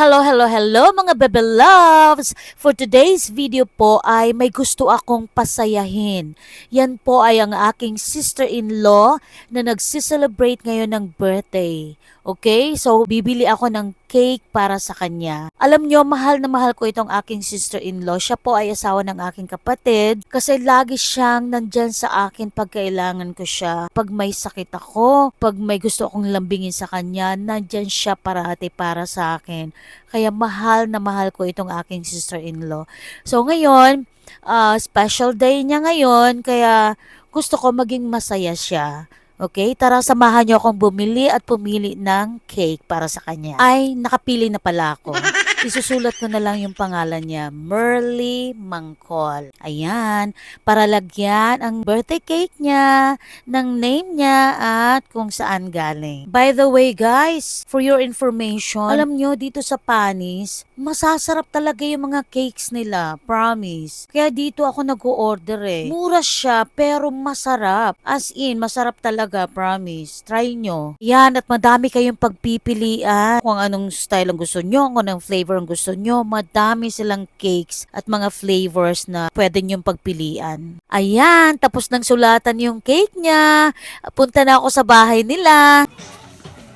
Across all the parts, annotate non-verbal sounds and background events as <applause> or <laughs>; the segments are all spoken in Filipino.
Hello, hello, hello mga bebe loves! For today's video po ay may gusto akong pasayahin. Yan po ay ang aking sister-in-law na nagsiselebrate ngayon ng birthday. Okay? So, bibili ako ng cake para sa kanya. Alam nyo, mahal na mahal ko itong aking sister-in-law. Siya po ay asawa ng aking kapatid kasi lagi siyang nandyan sa akin pag kailangan ko siya. Pag may sakit ako, pag may gusto akong lambingin sa kanya, nandyan siya parati para sa akin. Kaya mahal na mahal ko itong aking sister-in-law. So ngayon, ah, special day niya ngayon, kaya gusto ko maging masaya siya. Okay, tara samahan niyo akong bumili at pumili ng cake para sa kanya. Ay, nakapili na pala ako. <laughs> Isusulat ko na lang yung pangalan niya, Merly Mangkol. Ayan, para lagyan ang birthday cake niya, ng name niya at kung saan galing. By the way guys, for your information, alam nyo dito sa Panis, masasarap talaga yung mga cakes nila, promise. Kaya dito ako nag-order eh. Mura siya pero masarap. As in, masarap talaga, promise. Try nyo. Yan, at madami kayong pagpipilian kung anong style ang gusto nyo, kung anong flavor ang gusto nyo. Madami silang cakes at mga flavors na pwede nyong pagpilian. Ayan, tapos nang sulatan yung cake niya. Punta na ako sa bahay nila.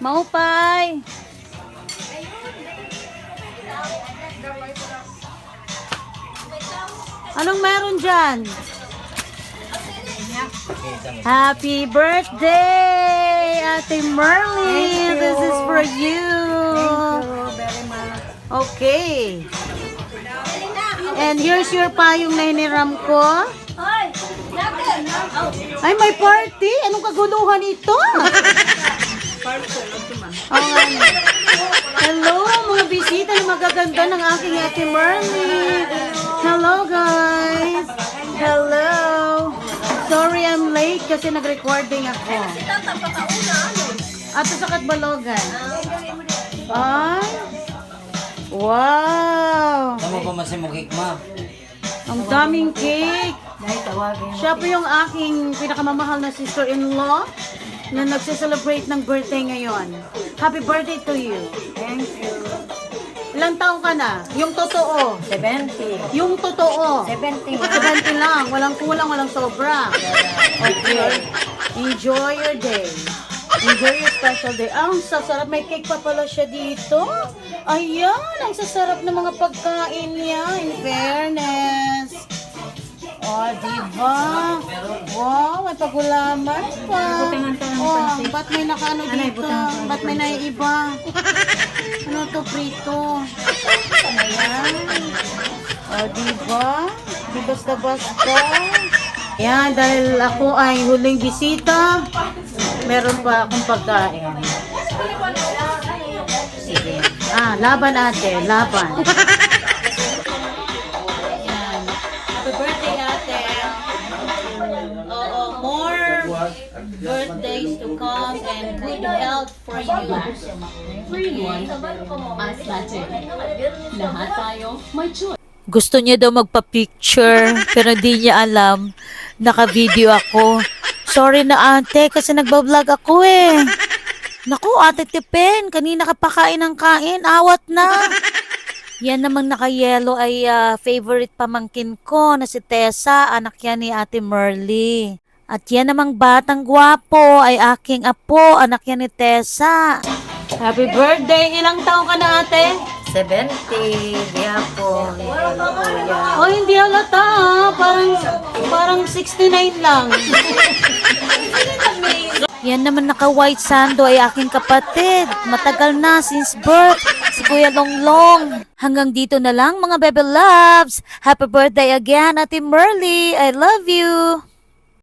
Maupay! Anong meron dyan? Happy birthday, Ate Merly! This is for you! Okay. And here's your payong na hiniram ko. Ay, may party? Anong kaguluhan ito? Nga na. Hello, mga bisita na magaganda ng aking Ate Merly. Hello, guys. Hello. Sorry I'm late kasi nag-recording ako. At sa Katbalogan. Ay. Wow. Tama ba masimukik ma? Ang daming cake. Dahil tawagin. Siya po yung aking pinakamamahal na sister-in-law na nagse-celebrate ng birthday ngayon. Happy birthday to you. Thank you. Ilang taong ka na? Yung totoo. 70. Yung totoo. 70 70 lang. Walang kulang, walang sobra. Okay. Enjoy your day. Enjoy your special day. Ah, ang sasarap. May cake pa pala siya dito. Ayan, ang sasarap ng mga pagkain niya. In fairness. Oh, diba? Wow, may pagulaman pa. Oh, ba't may nakaano Anay, dito? Ba't may naiiba? ano to, prito? Ayan. O, diba? Di basta-basta. Yan, dahil ako ay huling bisita, meron pa akong pagkain. Sige. Ah, laban ate, laban. <laughs> Happy birthday ate. Oo, more birthdays to come and good health for you. As natin. Lahat tayo may choice. Gusto niya daw magpa-picture, pero hindi niya alam. Naka-video ako. Sorry na ate, kasi nagbablog ako eh. Naku, ate Tipen, kanina ka pa ng kain, awat na. Yan namang naka-yellow ay ah, favorite pamangkin ko na si Tessa, anak yan ni ate Merly. At yan namang batang gwapo ay aking apo, anak yan ni Tessa. Happy birthday! Ilang taong ka na ate? 70. Gihapon. Oh, hindi halata ah. Parang, parang 69 lang. <laughs> Yan naman naka-white sando ay aking kapatid. Matagal na since birth. Si Kuya Longlong. Hanggang dito na lang mga bebe loves. Happy birthday again, Ate Merly. I love you.